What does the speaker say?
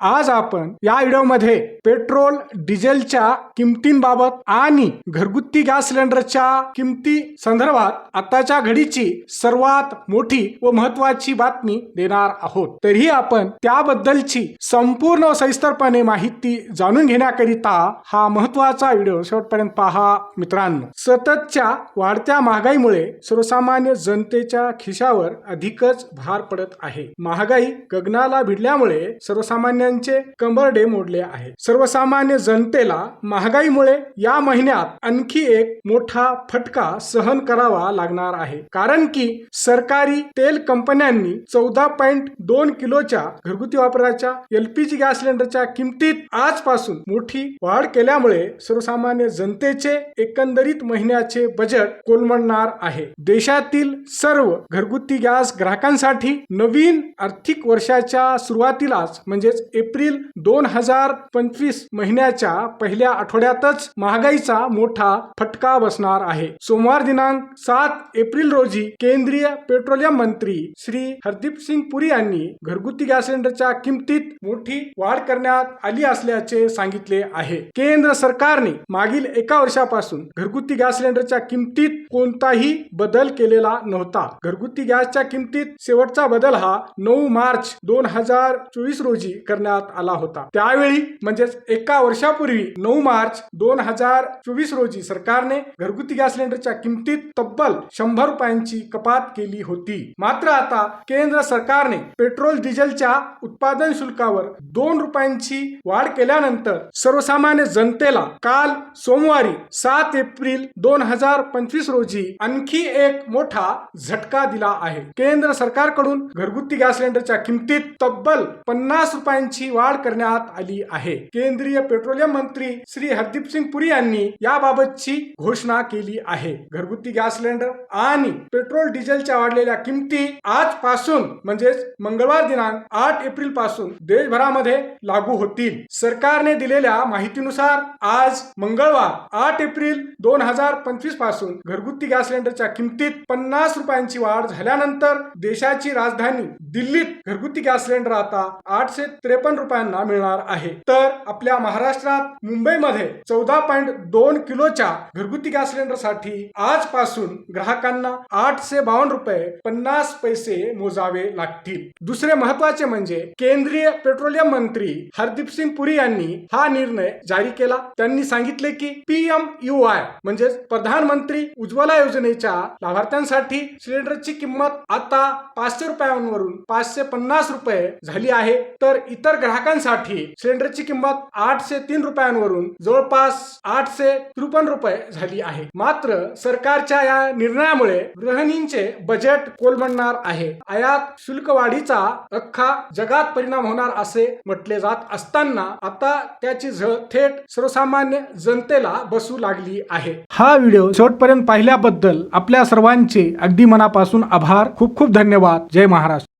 आज आपण या व्हिडिओमध्ये पेट्रोल डिझेलच्या किमतींबाबत आणि घरगुती गॅस सिलेंडरच्या किमती संदर्भात आताच्या घडीची सर्वात मोठी व महत्वाची बातमी देणार आहोत. तरीही आपण त्याबद्दलची संपूर्ण सविस्तरपणे माहिती जाणून घेण्याकरिता हा महत्त्वाचा व्हिडिओ शेवटपर्यंत पहा मित्रांनो. सततच्या वाढत्या महागाईमुळे सर्वसामान्य जनतेच्या खिशावर अधिकच भार पडत आहे. महागाई गगनाला भिडल्यामुळे सर्वसामान्य सर्वसामान्यांचे कंबरडे मोडले आहे सर्वसामान्य जनतेला महागाईमुळे या महिन्यात आणखी एक मोठा फटका सहन करावा लागणार आहे. कारण की सरकारी तेल कंपन्यांनी चौदा पॉईंट दोन किलोच्या घरगुती वापराच्या एलपीजी गॅस सिलेंडरच्या किमतीत आजपासून मोठी वाढ केल्यामुळे सर्वसामान्य जनतेचे एकंदरीत महिन्याचे बजेट कोलमडणार आहे. देशातील सर्व घरगुती गॅस ग्राहकांसाठी नवीन आर्थिक वर्षाच्या सुरुवातीलाच म्हणजेच एप्रिल दोन हजार पंचवीस महिन्याच्या पहिल्या आठवड्यातच महागाईचा मोठा फटका बसणार आहे. सोमवार दिनांक सात एप्रिल रोजी केंद्रीय पेट्रोलियम मंत्री श्री हरदीप सिंग पुरी यांनी घरगुती गॅस सिलेंडरच्या किमतीत मोठी वाढ करण्यात आली असल्याचे सांगितले आहे. केंद्र सरकारने मागील एका वर्षापासून घरगुती गॅस सिलेंडरच्या किमतीत कोणताही बदल केलेला नव्हता. घरगुती गॅसच्या किमतीत शेवटचा बदल हा नऊ मार्च दोन हजार चोवीस रोजी करण्यात आला होता. त्यावेळी म्हणजेच एका वर्षापूर्वी नऊ मार्च दोन हजार चोवीस रोजी सरकारने घरगुती गॅस सिलेंडरच्या किमतीत तब्बल शंभर रुपयांची कपात केली होती. मात्र आता केंद्र सरकारने पेट्रोल डिझेलच्या उत्पादन शुल्कावर दोन रुपयांची वाढ केल्यानंतर सर्वसामान्य जनतेला काल सोमवारी सात एप्रिल दोन हजार पंचवीस रोजी आणखी एक मोठा झटका दिला आहे. केंद्र सरकारकडून घरगुती गॅस सिलेंडरच्या किमतीत तब्बल पन्नास रुपयांची वाढ करण्यात आली आहे. केंद्रीय पेट्रोलियम मंत्री श्री हरदीप सिंग पुरी यांनी याबाबतची घोषणा केली आहे. घरगुती गॅस सिलेंडर आणि पेट्रोल डिझेलच्या वाढलेल्या किमती आजपासून म्हणजेच मंगळवार दिनांक आठ एप्रिलपासून देशभरामध्ये लागू होतील. सरकारने दिलेल्या माहितीनुसार आज मंगळवार आठ एप्रिल दोन हजार पंचवीसपासून घरगुती गॅस सिलेंडरच्या किमतीत पन्नास रुपयांची वाढ झाल्यानंतर देशाची राजधानी दिल्लीत घरगुती गॅस सिलेंडर आता आठशे त्रेपन्न रुपयांना मिळणार आहे. तर आपल्या महाराष्ट्रात मुंबईमध्ये चौदा पॉईंट दोन किलोच्या घरगुती गॅस सिलेंडरसाठी आजपासून ग्राहकांना आठशे बावन्न रुपये पन्नास पैसे मोजावे लागतील. दुसरे महत्त्वाचे म्हणजे केंद्रीय पेट्रोलियम मंत्री हरदीप सिंग पुरी यांनी हा निर्णय जारी केला. त्यांनी सांगितले की पीएम यू आय म्हणजेच प्रधानमंत्री उज्ज्वला योजनेच्या लाभार्थ्यांसाठी सिलेंडरची किंमत आता पाचशे रुपयांवरून पाचशे पन्नास रुपये झाली आहे. तर इतर इतर ग्राहकांसाठी सिलेंडरची किंमत आठशे तीन रुपयांवरून जवळपास आठशे त्रेपन्न रुपये झाली आहे. मात्र सरकारच्या या निर्णयामुळे गृहिणींचे बजेट कोलमडणार आहे. आयात शुल्क वाढीचा अख्खा जगात परिणाम होणार असे म्हटले जात असताना आता त्याची झळ थेट सर्वसामान्य जनतेला बसू लागली आहे. हा व्हिडिओ शेवटपर्यंत पाहिल्याबद्दल आपल्या सर्वांचे अगदी मनापासून आभार. खूप खूप धन्यवाद. जय महाराष्ट्र.